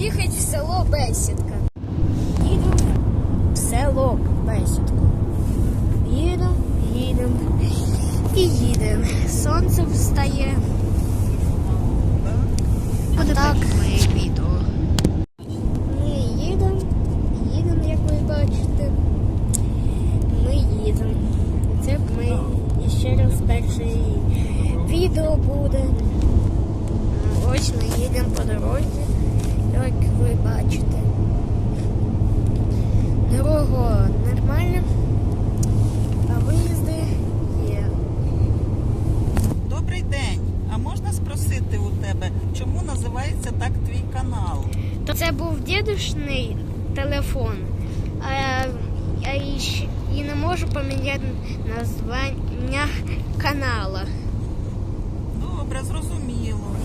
їдуть в село Бесідка. Їдемо в село Бесідку. Їдемо, їдемо і їдемо. Сонце встає. Так. моє відео. Ми їдемо, їдемо, як ви бачите. Ми їдемо. Це ми ще раз перше відео буде. Ось ми їдемо по дорозі, як ви бачите. Дорога нормальна, а виїзди є. Добрий день. А можна спросити у тебе, чому називається так твій канал? Це був дідушний телефон, а, і, і не можу поміняти названня канала. Добре, зрозуміло.